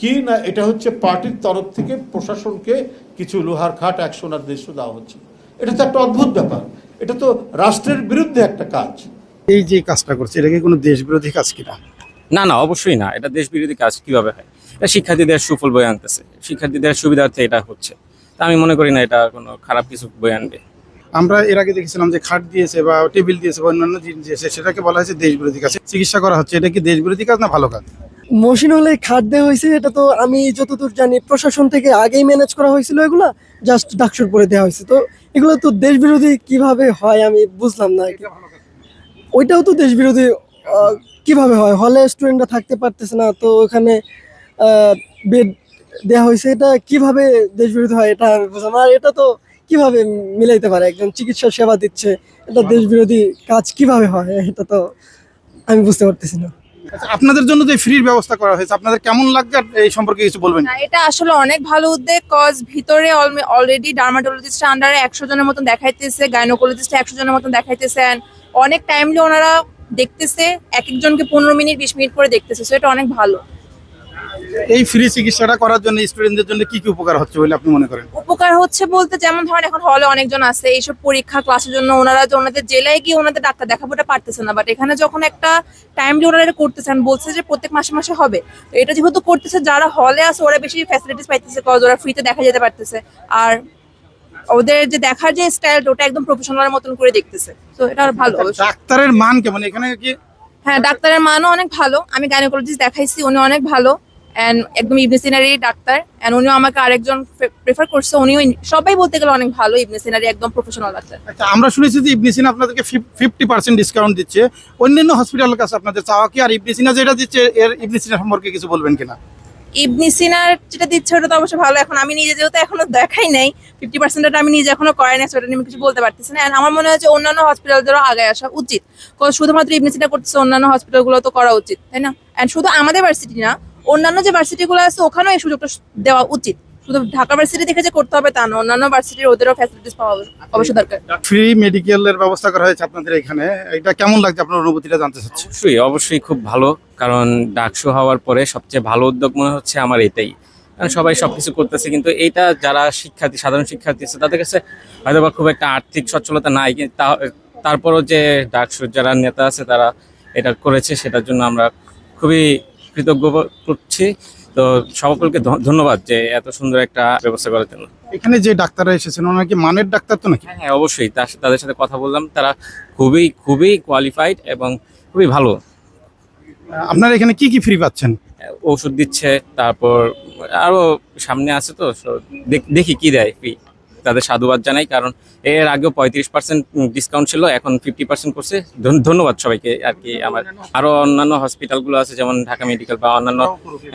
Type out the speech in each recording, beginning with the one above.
কি না এটা হচ্ছে পার্টির তরফ থেকে প্রশাসনকে কিছু লোহার খাট অ্যাকশন আর দেশ দেওয়া হচ্ছে। এটা তো একটা অদ্ভুত ব্যাপার। এটা তো রাষ্ট্রের বিরুদ্ধে একটা কাজ। এই যে কাজটা করছে এটা কি কোনো দেশ বিরোধী কাজ কিনা? না না অবশ্যই না। এটা দেশ বিরোধী কাজ কীভাবে হয়? এটা শিক্ষার্থীদের সুফল বয়ে আনতেছে। শিক্ষার্থীদের সুবিধার্থে এটা হচ্ছে। তা আমি মনে করি না এটা কোনো খারাপ কিছু বয়ে আনবে। আমরা এর আগে দেখেছিলাম যে খাট দিয়েছে বা টেবিল দিয়েছে বা অন্যান্য জিনিস দিয়েছে সেটাকে বলা হয়েছে দেশ বিরোধী কাজ। চিকিৎসা করা হচ্ছে। এটা কি দেশ বিরোধী কাজ না ভালো কাজ? মশিন হলে খাট দেওয়া হয়েছে, এটা তো আমি যতদূর জানি প্রশাসন থেকে আগেই ম্যানেজ করা হয়েছিল এগুলো জাস্ট ডাকসুর পরে দেওয়া হয়েছে। তো এগুলো তো দেশ বিরোধী কীভাবে হয় আমি বুঝলাম না। ওইটাও তো দেশ বিরোধী কীভাবে হয়? হলে স্টুডেন্টরা থাকতে পারতেছে না, তো ওখানে বেড দেওয়া হয়েছে, এটা কীভাবে দেশ বিরোধী হয় এটা আমি বুঝলাম আর এটা তো কীভাবে মিলাইতে পারে? একজন চিকিৎসা সেবা দিচ্ছে, এটা দেশ বিরোধী কাজ কীভাবে হয়? এটা তো আমি বুঝতে পারতেছি না। আপনাদের জন্য যে ফ্রির ব্যবস্থা করা হয়েছে। আপনাদের কেমন লাগবে এই সম্পর্কে কিছু বলবেন? এটা আসলে অনেক ভালো উদ্যোগ কজ ভিতরে অলরেডি ডার্মাটোলজিস্ট আন্ডারে একশো জনের মতন দেখাইতেছে গাইনোকোলজিস্ট একশো জনের মতন দেখাইতেছে, and অনেক টাইমলি ওনারা দেখতেছে, এক একজনকে পনেরো মিনিট, বিশ মিনিট করে দেখতেছে সো এটা অনেক ভালো। এই ফ্রি চিকিৎসাটা করার জন্য স্টুডেন্টদের জন্য কি কি উপকার হচ্ছে বলে আপনি মনে করেন? উপকার হচ্ছে বলতে যেমন ধরেন এখন হলে অনেকজন আছে এইসব পরীক্ষা ক্লাসের জন্য ওনারা ওনাদের জেলায় গিয়ে ওনাদের ডাক্তার দেখাবোটা পারতেছে না। বাট এখানে যখন একটা টাইমলি ওনারা এটা করতেছেন বলছে যে প্রত্যেক মাসে মাসে হবে। তো এটা যেহেতু করতেছে যারা হলে আছে ওরা বেশি ফ্যাসিলিটিস পাইতেছে কজ ওরা ফ্রিতে দেখা যেতে পারতেছে। আর ওদের যে দেখার যে স্টাইল ওটা একদম প্রফেশনালের মতন করে দেখতেছে। তো এটা ভালো। ডাক্তারের মান কেমন? এখানে কি হ্যাঁ ডাক্তারের মানও অনেক ভালো। আমি গাইনোকোলজিস্ট দেখাইছি উনি অনেক ভালো। অ্যান্ড একদম ইবনেসিনারি ডাক্তার। অ্যান্ড উনিও আমাকে আরেকজন প্রেফার করছে। উনিও সবাই বলতে গেলে অনেক ভালো ইবনেসিনারি একদম প্রফেশনাল ডাক্তার আচ্ছা আমরা শুনেছি যে ইবনিসিন আপনাদেরকে ফিফটি পার্সেন্ট ডিসকাউন্ট দিচ্ছে। অন্যান্য হসপিটালের কাছে আপনাদের চাওয়া কি? আর ইবনিসিনা যেটা দিচ্ছে এর ইবনিসিনা সম্পর্কে কিছু বলবেন কিনা? ইবনিসিনার যেটা দিচ্ছে ওটা তো অবশ্যই ভালো। এখন আমি নিজে যেহেতু এখনও দেখাই নাই ফিফটি পার্সেন্টটা আমি নিজে এখনও করাই নাই সেটা নিয়ে আমি কিছু বলতে পারতেছি না। আমার মনে হয় যে অন্যান্য হসপিটালদেরও আগে আসা উচিত। শুধুমাত্র ইবনিসিনা করতেছে অন্যান্য হসপিটালগুলো তো করা উচিত তাই না? অ্যান্ড শুধু আমাদের ভার্সিটি না অন্যান্য যে ভার্সিটিগুলো আছে ওখানেও এই সুযোগটা দেওয়া উচিত। শুধু ঢাকা ভার্সিটি দেখে যে করতে হবে তা না অন্যান্য ভার্সিটির ওদেরও ফ্যাসিলিটিস পাওয়া অবশ্যই দরকার। ফ্রি মেডিকেলের ব্যবস্থা করা হয়েছে আপনাদের এখানে? এটা কেমন লাগছে আপনার অনুভূতিটা জানতে চাচ্ছি? অবশ্যই অবশ্যই খুব ভালো কারণ ডাকসু হওয়ার পরে সবচেয়ে ভালো উদ্যোগ মনে হচ্ছে আমার এটাই। কারণ সবাই সবকিছু করতেছে কিন্তু এইটা যারা শিক্ষার্থী সাধারণ শিক্ষার্থী আছে তাদের কাছে হয়তো বা খুব একটা আর্থিক সচ্ছলতা নাই কিন্তু তা- তারপরও যে ডাকসুর যারা নেতা আছে তারা এটা করেছে সেটার জন্য আমরা খুবই কৃতজ্ঞ করছি। তো সকলকে ধন্যবাদ যে এত সুন্দর একটা ব্যবস্থা করার জন্য। এখানে যে ডাক্তাররা এসেছেন ওনারা কি মানের ডাক্তার তো নাকি? হ্যাঁ অবশ্যই। তার- তাদের সাথে কথা বললাম। তারা খুবই খুবই কোয়ালিফাইড এবং খুবই ভালো। আপনারা এখানে কি কি ফ্রি পাচ্ছেন? ওষুধ দিচ্ছে তারপর আরও সামনে আছে তো দেখ- কি দেয় ফি তাদের সাধুবাদ জানাই কারণ এর আগেও পঁয়ত্রিশ পার্সেন্ট ডিসকাউন্ট ছিল এখন ফিফটি পার্সেন্ট করছে। ধন- ধন্যবাদ সবাইকে আর কি আমার। আরও অন্যান্য হসপিটালগুলো আছে যেমন ঢাকা মেডিকেল বা অন্যান্য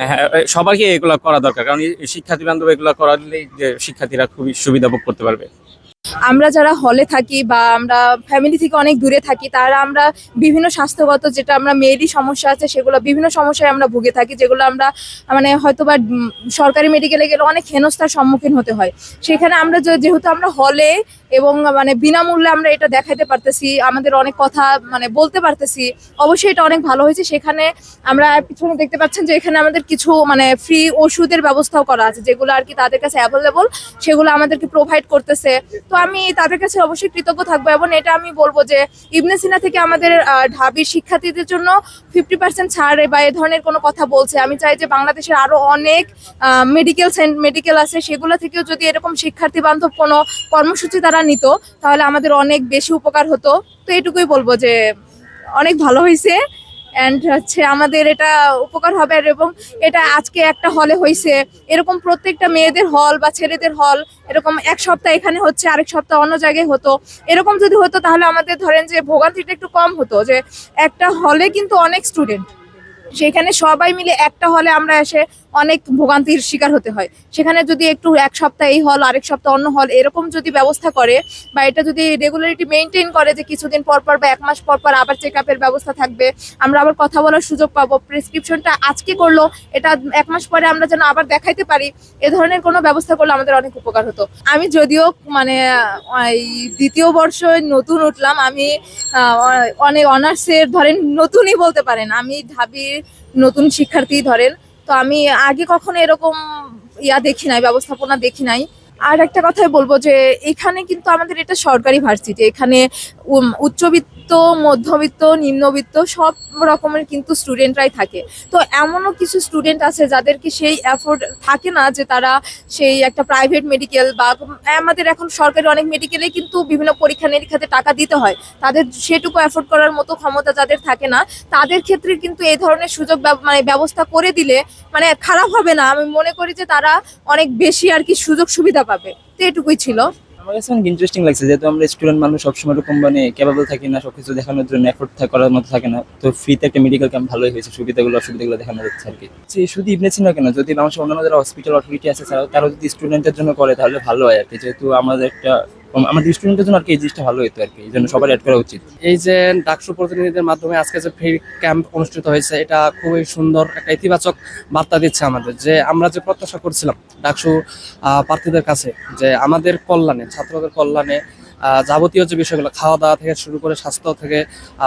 হ্যাঁ, সবারকে এগুলো করা দরকার কারণ শিক্ষার্থী বান্ধব এগুলো করালে শিক্ষার্থীরা খুবই সুবিধা ভোগ করতে পারবে। আমরা যারা হলে থাকি বা আমরা ফ্যামিলি থেকে অনেক দূরে থাকি, তারা আমরা বিভিন্ন স্বাস্থ্যগত যেটা আমরা মেয়েরই সমস্যা আছে, সেগুলো বিভিন্ন সমস্যায় আমরা ভুগে থাকি, যেগুলো আমরা মানে হয়তো বা সরকারি মেডিকেলে গেলে অনেক হেনস্থার সম্মুখীন হতে হয়। সেখানে আমরা যেহেতু আমরা হলে এবং মানে বিনামূল্যে আমরা এটা দেখাতে পারতেছি, আমাদের অনেক কথা মানে বলতে পারতেছি, অবশ্যই এটা অনেক ভালো হয়েছে। সেখানে আমরা পিছনে দেখতে পাচ্ছেন যে, এখানে আমাদের কিছু মানে ফ্রি ওষুধের ব্যবস্থাও করা আছে, যেগুলো আর কি তাদের কাছে অ্যাভেলেবল সেগুলো আমাদেরকে প্রোভাইড করতেছে। তো আমি তাদের কাছে অবশ্যই কৃতজ্ঞ থাকব এবং এটা আমি বলব যে ইবনে সিনা থেকে আমাদের ঢাবির শিক্ষার্থীদের জন্য ফিফটি পার্সেন্ট ছাড় বা এ ধরনের কোনো কথা বলছে। আমি চাই যে বাংলাদেশের আরও অনেক মেডিকেল মেডিকেল আছে, সেগুলো থেকেও যদি এরকম শিক্ষার্থী বান্ধব কোনো কর্মসূচি তারা নিত, তাহলে আমাদের অনেক বেশি উপকার হতো। তো এটুকুই বলব যে অনেক ভালো হয়েছে অ্যান্ড হচ্ছে আমাদের এটা উপকার হবে আর এবং এটা আজকে একটা হলে হয়েছে এরকম প্রত্যেকটা মেয়েদের হল বা ছেলেদের হল এরকম এক সপ্তাহ এখানে হচ্ছে, আরেক সপ্তাহ অন্য জায়গায় হতো। এরকম যদি হতো তাহলে আমাদের ধরেন যে ভোগান্তিটা একটু কম হতো যে একটা হলে কিন্তু অনেক স্টুডেন্ট সেখানে সবাই মিলে একটা হলে আমরা এসে অনেক ভোগান্তির শিকার হতে হয়। সেখানে যদি একটু এক সপ্তাহ এই হল, আরেক সপ্তাহ অন্য হল, এরকম যদি ব্যবস্থা করে বা এটা যদি রেগুলারিটি মেনটেন করে যে কিছুদিন পর পর বা এক মাস পর পর আবার চেক আপের ব্যবস্থা থাকবে, আমরা আবার কথা বলার সুযোগ পাবো। প্রেসক্রিপশনটা আজকে করল, এটা এক মাস পরে আমরা যেন আবার দেখাইতে পারি, এ ধরনের কোনো ব্যবস্থা করলে আমাদের অনেক উপকার হতো। আমি যদিও মানে দ্বিতীয় বর্ষ নতুন উঠলাম, আমি অনেক অনার্সের ধরেন নতুনই বলতে পারেন। আমি ঢাবির নতুন শিক্ষার্থী ধরেন তো আমি আগে কখনো এরকম ইয়া দেখি নাই ব্যবস্থাপনা দেখি নাই। আর একটা কথাই বলব যে এখানে কিন্তু আমাদের এটা সরকারি ভার্সিটি। এখানে উচ্চবিত্ত, মধ্যবিত্ত, নিম্নবিত্ত সব রকমের কিন্তু স্টুডেন্টরাই থাকে। তো এমনও কিছু স্টুডেন্ট আছে যাদেরকে সেই অ্যাফোর্ড থাকে না যে তারা সেই একটা প্রাইভেট মেডিকেল বা আমাদের এখন সরকারি অনেক মেডিকেলে কিন্তু বিভিন্ন পরীক্ষা নিরীক্ষাতে টাকা দিতে হয়। তাদের সেটুকু অ্যাফোর্ড করার মতো ক্ষমতা যাদের থাকে না, তাদের ক্ষেত্রে কিন্তু এই ধরনের সুযোগ মানে ব্যবস্থা করে দিলে মানে খারাপ হবে না। আমি মনে করি যে তারা অনেক বেশি আর কি সুযোগ সুবিধা পাবে। তো এটুকুই ছিল। আমার কাছে অনেক ইন্টারেস্টিং লাগছে, যেহেতু আমরা স্টুডেন্ট মানুষ, সবসময় এরকম মানে ক্যাপাবল থাকি না, সবকিছু দেখানোর জন্য এফোর্ট করার মতো থাকে না। তো ফ্রিতে একটা মেডিকেল ক্যাম্প ভালোই হয়েছে, সুবিধাগুলো, অসুবিধাগুলো দেখানো যাচ্ছে আর কি। শুধু ইবনে সিনা কেন, যদি মানুষের অন্যান্য যারা হসপিটাল অথরিটি আছে, তারা যদি স্টুডেন্টের জন্য করে, তাহলে ভালো হয় আর কি। যেহেতু আমাদের একটা আমাদের স্টুডেন্টের জন্য আর কি এই জিনিসটা ভালো হতো আর কি, এই জন্য সবার অ্যাড করা উচিত। এই যে ডাকসু প্রতিনিধিদের মাধ্যমে আজকে যে ফ্রি ক্যাম্প অনুষ্ঠিত হয়েছে, এটা খুবই সুন্দর একটা ইতিবাচক বার্তা দিচ্ছে আমাদের, যে আমরা যে প্রত্যাশা করছিলাম ডাকসু প্রার্থীদের কাছে, যে আমাদের কল্যাণে, ছাত্রদের কল্যাণে যাবতীয় যে বিষয়গুলো খাওয়া দাওয়া থেকে শুরু করে স্বাস্থ্য থেকে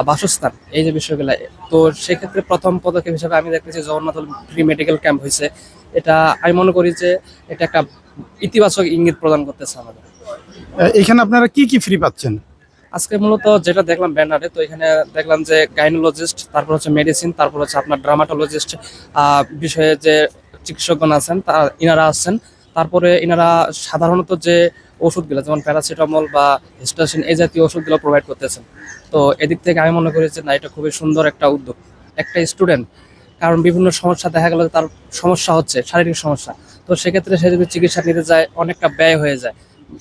বাসস্থান, এই যে বিষয়গুলো, তো সেক্ষেত্রে প্রথম পদক্ষেপ হিসেবে আমি দেখতেছি জগন্নাথ ফ্রি মেডিকেল ক্যাম্প হয়েছে। এটা আমি মনে করি যে এটা একটা ইতিবাচক ইঙ্গিত প্রদান করতেছে আমাদের। এখানে আপনারা কি কি ফ্রি পাচ্ছেন? আজকে মূলত যেটা দেখলাম ব্যানারে, তো এখানে দেখলাম যে গাইনোলজিস্ট, তারপর হচ্ছে মেডিসিন তারপর হচ্ছে আপনার ড্রামাটোলজিস্ট বিষয়ে যে চিকিৎসকগণ আছেন তা ইনারা আসছেন। তারপরে ইনারা সাধারণত যে ওষুধগুলো, যেমন প্যারাসিটামল বা হিস্টাসিন এই জাতীয় ওষুধগুলো প্রোভাইড করতেছেন। তো এদিক থেকে আমি মনে করি যে, না, এটা খুবই সুন্দর একটা উদ্যোগ, একটা স্টুডেন্ট কারণ বিভিন্ন সমস্যা দেখা গেল তার সমস্যা হচ্ছে, শারীরিক সমস্যা। তো সেক্ষেত্রে সে যদি চিকিৎসা নিতে যায়, অনেকটা ব্যয় হয়ে যায়।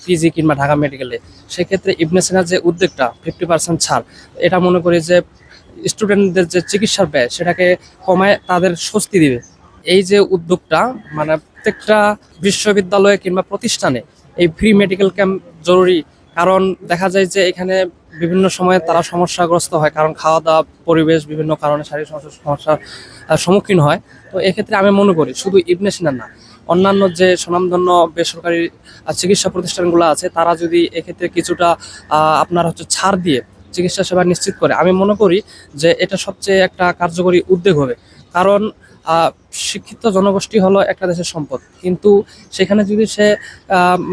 পিজি কিংবা ঢাকা মেডিকেলে সেক্ষেত্রে ইবনে সিনার যে উদ্যোগটা ফিফটি পার্সেন্ট ছাড়, এটা মনে করি যে স্টুডেন্টদের যে চিকিৎসার ব্যয়, সেটাকে কমায়, তাদের স্বস্তি দিবে। এই যে উদ্যোগটা মানে প্রত্যেকটা বিশ্ববিদ্যালয়ে কিংবা প্রতিষ্ঠানে এই ফ্রি মেডিকেল ক্যাম্প জরুরি। কারণ দেখা যায় যে এখানে বিভিন্ন সময়ে তারা সমস্যাগ্রস্ত হয়, কারণ খাওয়া দাওয়া পরিবেশ বিভিন্ন কারণে শারীরিক সমস্যার সমস্যার সম্মুখীন হয়। তো এক্ষেত্রে আমি মনে করি, শুধু ইবনে সিনা না অন্যান্য যে সুনামধন্য বেসরকারি চিকিৎসা প্রতিষ্ঠানগুলো আছে তারা যদি এক্ষেত্রে কিছুটা আপনার হচ্ছে ছাড় দিয়ে চিকিৎসা সেবা নিশ্চিত করে আমি মনে করি যে এটা সবচেয়ে একটা কার্যকরী উদ্যোগ হবে। কারণ শিক্ষিত জনগোষ্ঠী হলো একটা দেশের সম্পদ। কিন্তু সেখানে যদি সে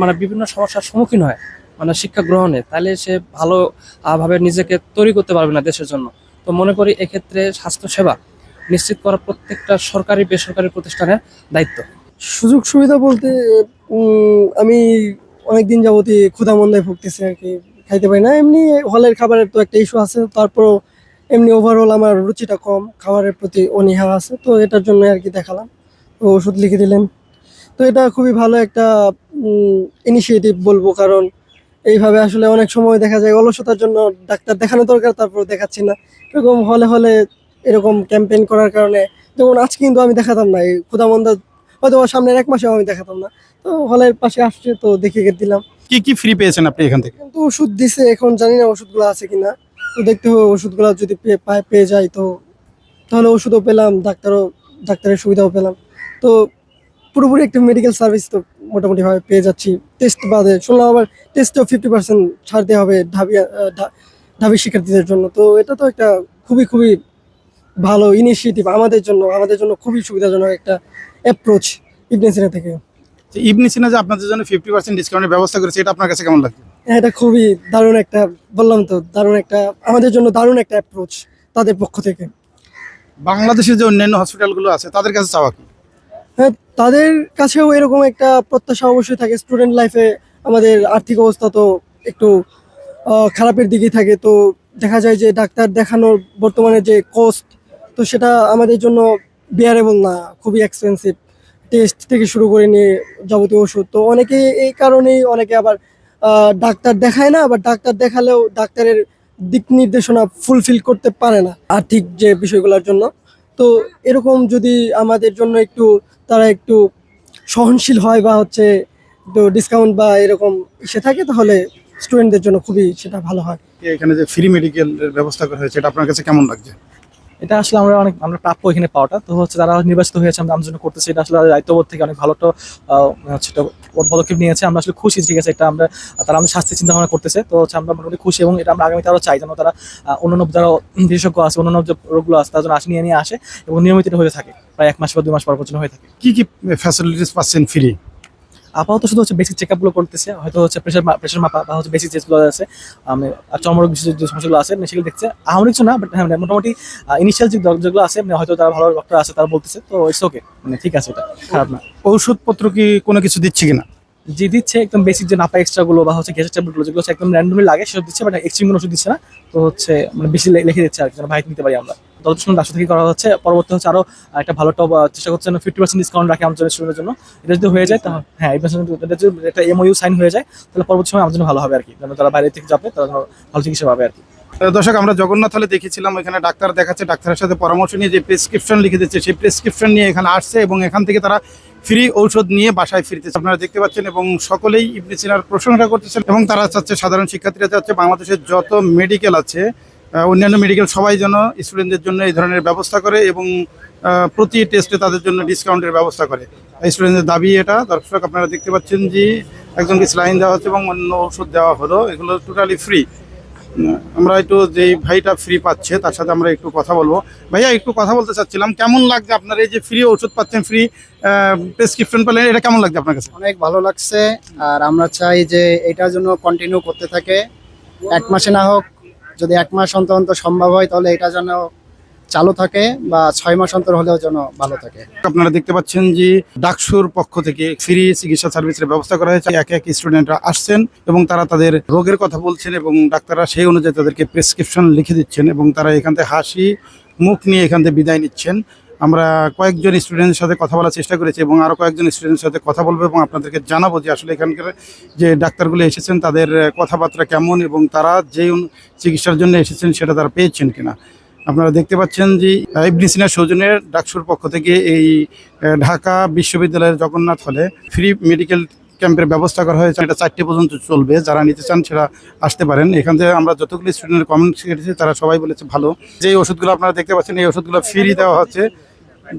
মানে বিভিন্ন সমস্যার সম্মুখীন হয় মানে শিক্ষা গ্রহণে তাহলে সে ভালো আহ, নিজেকে তৈরি করতে পারবে না দেশের জন্য। তো মনে করি এক্ষেত্রে স্বাস্থ্যসেবা নিশ্চিত করা প্রত্যেকটা সরকারি বেসরকারি প্রতিষ্ঠানের দায়িত্ব। সুযোগ সুবিধা বলতে আমি অনেকদিন যাবতই ক্ষুধামন্দায় ভুগতেছি আর কি, খাইতে পারি না। এমনি হলের খাবারের তো একটা ইস্যু আছে, তারপরও এমনি ওভারঅল আমার রুচিটা কম, খাবারের প্রতি অনীহা আছে, তো এটার জন্য আর কি দেখালাম। তো ওষুধ লিখে দিলেন। তো এটা খুবই ভালো একটা ইনিশিয়েটিভ বলব, কারণ এইভাবে আসলে অনেক সময় দেখা যায় অলসতার জন্য ডাক্তার দেখানো দরকার, তারপর দেখাচ্ছি না। এরকম হলে হলে এরকম ক্যাম্পেইন করার কারণে, যেমন আজকে কিন্তু আমি দেখাতাম না, এই ক্ষুধামন্দা হয়তো সামনের এক মাসেও আমি দেখাতাম না। তো হলের পাশে আসছে তো দেখে দিলাম। কি কি ফ্রি পেয়েছেন আপনি এখান থেকে? কিন্তু ওষুধ দিছে এখন জানি না ওষুধগুলো আছে কিনা। তো দেখতে হবে ওষুধগুলো যদি পেয়ে পায়- যাই তো। তাহলে ওষুধও পেলাম ডাক্তারও ডাক্তারের সুবিধাও পেলাম। তো পুরোপুরি একটা মেডিকেল সার্ভিস তো মোটামুটি ভাবে পেয়ে যাচ্ছি। টেস্ট বাদে শুনলাম আবার টেস্টেও ফিফটি পার্সেন্ট ছাড় দেওয়া হবে ঢাবি ঢাবি শিক্ষার্থীদের জন্য। তো এটা তো একটা খুবই খুবই ভালো ইনিশিয়েটিভ আমাদের জন্য। আমাদের জন্য খুবই সুবিধাজনক একটা অ্যাপ্রোচ ইবনে সিনা থেকে। ইবনি সিনা যে আপনাদের জন্য ফিফটি পার্সেন্ট ডিসকাউন্টের ব্যবস্থা করেছে এটা আপনার কাছে কেমন লাগছে? হ্যাঁ, এটা খুবই দারুণ একটা বললাম তো দারুণ একটা আমাদের জন্য দারুণ একটা অ্যাপ্রোচ তাদের পক্ষ থেকে। বাংলাদেশের যে অন্যান্য হসপিটালগুলো আছে তাদের কাছে চাওয়া কি? হ্যাঁ তাদের কাছেও এরকম একটা প্রত্যাশা অবশ্যই থাকে। স্টুডেন্ট লাইফে আমাদের আর্থিক অবস্থা তো একটু খারাপের দিকেই থাকে। তো দেখা যায় যে ডাক্তার দেখানোর বর্তমানে যে কস্ট তো সেটা আমাদের জন্য বিয়ারেবল না, খুবই এক্সপেন্সিভ টেস্ট থেকে শুরু করে নিয়ে যাবতীয় ওষুধ। তো অনেকে এই কারণেই অনেকে আবার ডাক্তার দেখায় না, আবার ডাক্তার দেখালেও ডাক্তারের দিক নির্দেশনা ফুলফিল করতে পারে না আর্থিক যে বিষয়গুলোর জন্য। তো এরকম যদি আমাদের জন্য একটু, তারা একটু সহনশীল হয় বা হচ্ছে একটু ডিসকাউন্ট বা এরকম ইসে থাকে, তাহলে স্টুডেন্টদের জন্য খুবই সেটা ভালো হয়। এখানে যে ফ্রি মেডিকেল ব্যবস্থা করা হয়েছে, এটা আপনার কাছে কেমন লাগছে? এটা আসলে আমরা অনেক, আমরা প্রাপ্য এখানে পাওয়াটা। তো হচ্ছে তারা নির্বাচিত হয়েছে, আমরা জন্য করতেছে। এটা আসলে দায়িত্ববোধ থেকে অনেক ভালো একটা পদক্ষেপ নিয়েছে। আমরা আসলে খুশি ঠিক আছে, এটা আমরা, তারা আমাদের স্বাস্থ্য চিন্তা ভাবনা করতেছে। তো হচ্ছে আমরা মোটামুটি খুশি এবং এটা আমরা আগামীতে আরও চাই যেন তারা অন্যান্য যারা বিশেষজ্ঞ আছে, অন্যান্য যে রোগগুলো আছে, তারা আসে, নিয়ে নিয়ে আসে এবং নিয়মিত হয়ে থাকে। প্রায় এক মাস বা দুই মাস পর পর্যন্ত হয়ে থাকে। কি কি ফ্যাসিলিটিস পাচ্ছেন ফ্রি আপাতত শুধু হচ্ছে বেসিক চেক আপগুলো করতেছে হয়তো হচ্ছে প্রেশার প্রেশার মাপা বা হচ্ছে বেসিক টেস্টগুলো আছে আমি আর চর্মরোগ বিশেষ যে সমস্যাগুলো আছে মানে সেগুলো দেখছে। আমার কিছু না বাট হ্যাঁ মানে মোটামুটি ইনিশিয়াল যে যেগুলো আছে মানে হয়তো তারা ভালো ডক্টর আছে তারা বলতেছে তো ইটস ওকে মানে ঠিক আছে এটা খারাপ না। ঔষধপত্র কি কোনো কিছু দিচ্ছে কিনা? যে দিচ্ছে একদম বেসিক যে নাপা এক্সট্রা গুলো বা হচ্ছে গ্যাসের ট্যাবলেটগুলো যেগুলো একদম র্যান্ডমলি লাগে সেসব দিচ্ছে বাট এক্সট্রিম কোনো ওষুধ দিচ্ছে না তো হচ্ছে মানে বেশি লিখে দিচ্ছে আর কি ভাই নিতে পারি আমরা। সময় ডাক্তার থেকে করা হচ্ছে। পরবর্তী হচ্ছে আরও একটা ভালো টপ চেষ্টা করছে ফিফটি পার্সেন্ট ডিসকাউন্ট রাখে আমাদের স্টুডেন্টের জন্য। এটা যদি হয়ে যায়, তাহলে হ্যাঁ এই এটা যদি একটা এমওইউ সাইন হয়ে যায়, তাহলে পরবর্তী সময় আমাদের জন্য ভালো হবে আর কি। তারা বাইরে থেকে যাবে, তারা ভালো চিকিৎসা পাবে আর কি। দর্শক, আমরা জগন্নাথ হলে দেখেছিলাম এখানে ডাক্তার দেখাচ্ছে, ডাক্তারের সাথে পরামর্শ নিয়ে যে প্রেসক্রিপশন লিখে দিচ্ছে, সেই প্রেসক্রিপশন নিয়ে এখানে আসছে এবং এখান থেকে তারা ফ্রি ঔষধ নিয়ে বাসায় ফিরতেছে। আপনারা দেখতে পাচ্ছেন এবং সকলেই ইবনে সিনার প্রশংসা করতেছেন এবং তারা চাচ্ছে সাধারণ শিক্ষার্থীরা চাচ্ছে বাংলাদেশের যত মেডিকেল আছে অন্যান্য মেডিকেল সবাই যেন স্টুডেন্টদের জন্য এই ধরনের ব্যবস্থা করে এবং প্রতি টেস্টে তাদের জন্য ডিসকাউন্টের ব্যবস্থা করে। স্টুডেন্টদের দাবি এটা। দর্শক, আপনারা দেখতে পাচ্ছেন যে একজনকে স্লাইন দেওয়া হচ্ছে এবং অন্য ওষুধ দেওয়া হলো। এগুলো টোটালি ফ্রি আমরা একটু যেই ভাইটা ফ্রি পাচ্ছে, তার সাথে আমরা একটু কথা বলব। ভাইয়া, একটু কথা বলতে চাচ্ছিলাম, কেমন লাগছে আপনার এই যে ফ্রি ওষুধ পাচ্ছেন ফ্রি প্রেসক্রিপশন পেলেন, এটা কেমন লাগছে আপনার কাছে? অনেক ভালো লাগছে। আর আমরা চাই যে এটার জন্য কন্টিনিউ করতে থাকে। এক মাসে না হোক যদি এক মাস অন্তর অন্তর সম্ভব হয়, তাহলে এটা যেন চালু থাকে বা ছয় মাস অন্তর হলেও যেন ভালো থাকে। আপনারা দেখতে পাচ্ছেন যে ডাকসুর পক্ষ থেকে ফ্রি চিকিৎসা সার্ভিসের ব্যবস্থা করা হয়েছে। এক এক স্টুডেন্টরা আসছেন এবং তারা তাদের রোগের কথা বলছেন এবং ডাক্তাররা সেই অনুযায়ী তাদেরকে প্রেসক্রিপশন লিখে দিচ্ছেন এবং তারা এখান থেকে হাসি, মুখ নিয়ে এখান থেকে বিদায় নিচ্ছেন। আমরা কয়েকজন স্টুডেন্টের সাথে কথা বলার চেষ্টা করেছি এবং আরও কয়েকজন স্টুডেন্টের সাথে কথা বলব এবং আপনাদেরকে জানাব যে আসলে এখানকার যে ডাক্তারগুলো এসেছেন, তাদের কথাবার্তা কেমন এবং তারা যে চিকিৎসার জন্য এসেছেন সেটা তারা পেয়েছেন কিনা। আপনারা দেখতে পাচ্ছেন যে ইবনিসিনা সৌজনের ডাকসুর পক্ষ থেকে এই ঢাকা বিশ্ববিদ্যালয়ের জগন্নাথ হলে ফ্রি মেডিকেল ক্যাম্পের ব্যবস্থা করা হয়েছে। এটা চারটে পর্যন্ত চলবে। যারা নিতে চান সেটা আসতে পারেন। এখান থেকে আমরা যতগুলি স্টুডেন্টের কমেন্ট শিখেছি তারা সবাই বলেছে ভালো। যে ওষুধগুলো আপনারা দেখতে পাচ্ছেন, এই ওষুধগুলো ফ্রি দেওয়া হচ্ছে।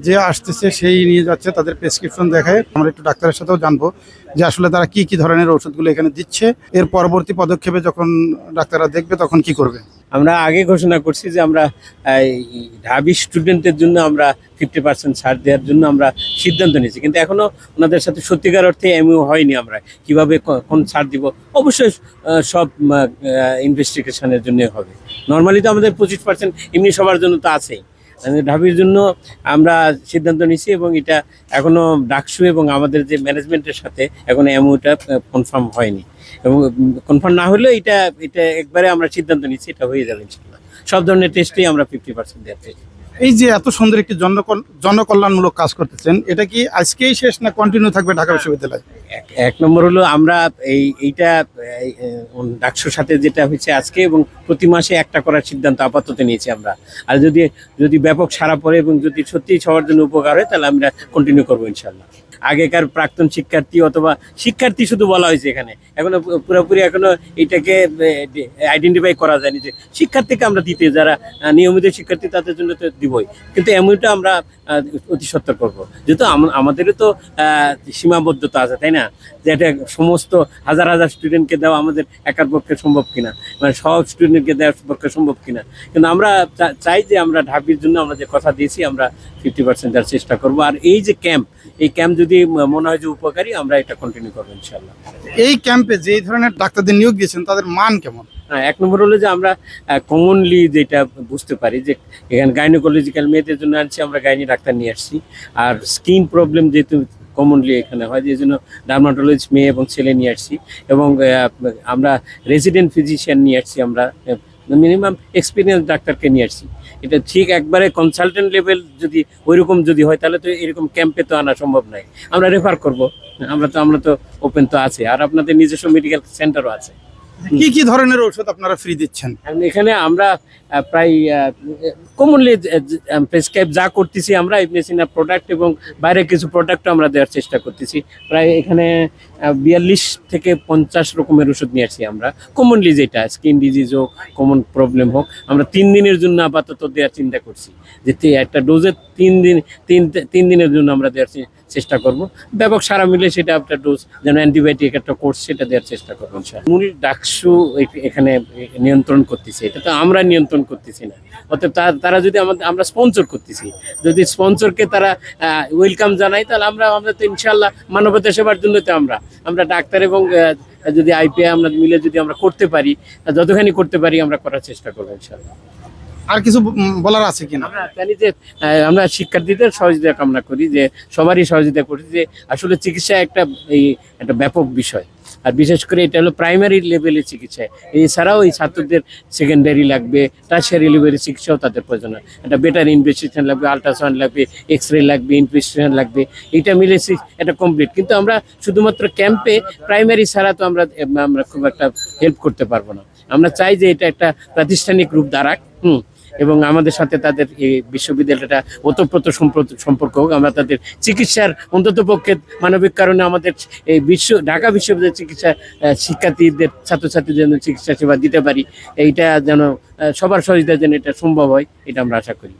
যে আসতেছে সেই নিয়ে যাচ্ছে, তাদের প্রেসক্রিপশন দেখায়। আমরা একটু ডাক্তারের সাথেও জানব যে আসলে তারা কি কি ধরনের ওষুধগুলো এখানে দিচ্ছে। এর পরবর্তী পদক্ষেপে যখন ডাক্তাররা দেখবে তখন কি করবে? আমরা আগে ঘোষণা করছি যে আমরা ঢাবি স্টুডেন্টের জন্য আমরা ফিফটি পার্সেন্ট ছাড় দেওয়ার জন্য আমরা সিদ্ধান্ত নিয়েছি। কিন্তু এখনও ওনাদের সাথে সত্যিকার অর্থে এমইউ হয়নি আমরা। কীভাবে কোন ছাড় দিব? অবশ্যই সব ইনভেস্টিগেশনের জন্য হবে। নর্মালি তো আমাদের পঁচিশ পার্সেন্ট এমনি সবার জন্য তো আছেই। ঢাবির জন্য আমরা সিদ্ধান্ত নিছি এবং এটা এখনও ডাকসু এবং আমাদের যে ম্যানেজমেন্টের সাথে এখনও এমওটা কনফার্ম হয়নি। এবং কনফার্ম না হলেও এটা এটা একবারে আমরা সিদ্ধান্ত নিচ্ছি এটা হয়ে যাবে ইনশাল্লাহ সব ধরনের টেস্টেই আমরা ফিফটি পার্সেন্ট দেওয়ার এই যে এত সুন্দর একটি জনকল- জনকল্যাণমূলক কাজ করতেছেন এটা কি আজকেই শেষ না কন্টিনিউ থাকবে ঢাকা বিশ্ববিদ্যালয়? এক- নম্বর হলো আমরা এই এইটা এই, ডাকসুর সাথে যেটা হয়েছে আজকে এবং প্রতি মাসে একটা করার সিদ্ধান্ত আপাতত নিয়েছি আমরা। আর যদি যদি ব্যাপক সারা পড়ে এবং যদি সত্যি সবার জন্য উপকার হয় তাহলে আমরা কন্টিনিউ করব ইনশাল্লাহ আগেকার প্রাক্তন শিক্ষার্থী অথবা শিক্ষার্থী শুধু বলা হয়েছে এখানে। এখনও পুরোপুরি এখনও এটাকে আইডেন্টিফাই করা যায়নি যে শিক্ষার্থীকে আমরা দিতে, যারা নিয়মিত শিক্ষার্থী তাদের জন্য তো দিবই। কিন্তু এমনটা আমরা অতি সত্তর করব। যেহেতু আমাদেরও তো সীমাবদ্ধতা আছে, তাই না? যে এটা সমস্ত হাজার হাজার স্টুডেন্টকে দেওয়া আমাদের একার পক্ষে সম্ভব কিনা? মানে সব স্টুডেন্টকে দেওয়ার পক্ষে সম্ভব কিনা? কিন্তু আমরা চাই যে আমরা ঢাবির জন্য আমরা যে কথা দিয়েছি, আমরা ফিফটি পার্সেন্ট দেওয়ার চেষ্টা করব। আর এই যে ক্যাম্প এই ক্যাম্প যদি মনে হয় যে উপকারী আমরা এটা কন্টিনিউ করব ইনশাল্লাহ এই ক্যাম্পে যে ধরনের ডাক্তারদের নিয়োগ দিয়েছেন তাদের মান কেমন? হ্যাঁ এক নম্বর হলো যে আমরা কমনলি যেটা বুঝতে পারি যে এখানে গাইনোকোলজিক্যাল মেয়েদের জন্য আনছি আমরা গাইনি ডাক্তার নিয়ে আসছি। আর স্কিন প্রবলেম যেহেতু কমনলি এখানে হয় যে জন্য ডার্মাটোলজিস্ট মেয়ে এবং ছেলে নিয়ে আসছি। এবং আমরা রেসিডেন্ট ফিজিশিয়ান নিয়ে আসছি আমরা মিনিমাম এক্সপিরিয়েন্স ডাক্তারকে নিয়ে আসছি। এটা ঠিক একবারে কনসালটেন্ট লেভেল যদি ওইরকম যদি হয়, তাহলে তো এরকম ক্যাম্পে তো আনা সম্ভব নয়। আমরা রেফার করব। আমরা তো আমরা তো ওপেন তো আছে। আর আপনাদের নিজস্ব মেডিকেল সেন্টারও আছে। কি কি ধরনের ঔষধ আপনারা ফ্রি দিচ্ছেন? এখানে আমরা প্রায় কমনলি প্রেসক্রাইব যা করতেছি আমরা ইবনেসিনা প্রোডাক্ট এবং বাইরে কিছু প্রোডাক্টও আমরা দেওয়ার চেষ্টা করতেছি। প্রায় এখানে বিয়াল্লিশ থেকে পঞ্চাশ রকমের ওষুধ নিয়ে আসছি আমরা। কমনলি যেটা স্কিন ডিজিজ হোক কমন প্রবলেম হোক, আমরা তিন দিনের জন্য আপাতত দেওয়ার চিন্তা করছি। যে একটা ডোজে তিন দিন, তিন তিন দিনের জন্য আমরা দেওয়ার চেষ্টা করব। ব্যাপক সারা মিলে সেটা একটা ডোজ যেন অ্যান্টিবায়োটিক একটা কোর্স সেটা দেওয়ার চেষ্টা করব। মূল ডাকসু এখানে নিয়ন্ত্রণ করতেছে, এটা তো আমরা নিয়ন্ত্রণ করতেছি না। অতএব তারা যদি আমাদের, আমরা স্পন্সর করতেছি, যদি স্পন্সরকে তারা ওয়েলকাম জানাই তাহলে আমরা আমরা তো ইনশাল্লাহ মানবতা সেবার জন্য তো আমরা। আমরা ডাক্তার এবং যদি আইপিআই আমরা মিলে যদি আমরা করতে পারি, যতখানি করতে পারি আমরা করার চেষ্টা করব ইনশাল্লাহ আর কিছু বলার আছে কিনা? জানি যে আমরা শিক্ষার্থীদের সহযোগিতা কামনা করি, যে সবারই সহযোগিতা করি, যে আসলে চিকিৎসা একটা, এই, একটা ব্যাপক বিষয়। আর বিশেষ করে এটা হলো প্রাইমারি লেভেলের চিকিৎসা। এছাড়াও এই ছাত্রদের সেকেন্ডারি লাগবে টার্সারি লেভেলের চিকিৎসাও তাদের প্রয়োজন হয়। একটা বেটার ইনভেস্টিগেশন লাগবে আল্ট্রাসাউন্ড লাগবে এক্স রে লাগবে ইনভেস্টিগেশন লাগবে এটা মিলে এটা কমপ্লিট কিন্তু আমরা শুধুমাত্র ক্যাম্পে প্রাইমারি ছাড়া তো আমরা আমরা খুব একটা হেল্প করতে পারব না। আমরা চাই যে এটা একটা প্রাতিষ্ঠানিক রূপ দাঁড়াক, হুম। এবং আমাদের সাথে তাদের এই বিশ্ববিদ্যালয়টা ওতপ্রোত সম্পর্ক- হোক। আমরা তাদের চিকিৎসার অন্তত পক্ষে মানবিক কারণে আমাদের এই বিশ্ব, ঢাকা বিশ্ববিদ্যালয়ের চিকিৎসা শিক্ষার্থীদের ছাত্রছাত্রীদের জন্য চিকিৎসা সেবা দিতে পারি। এইটা যেন সবার সহযোগিতা যেন এটা সম্ভব হয়, এটা আমরা আশা করি।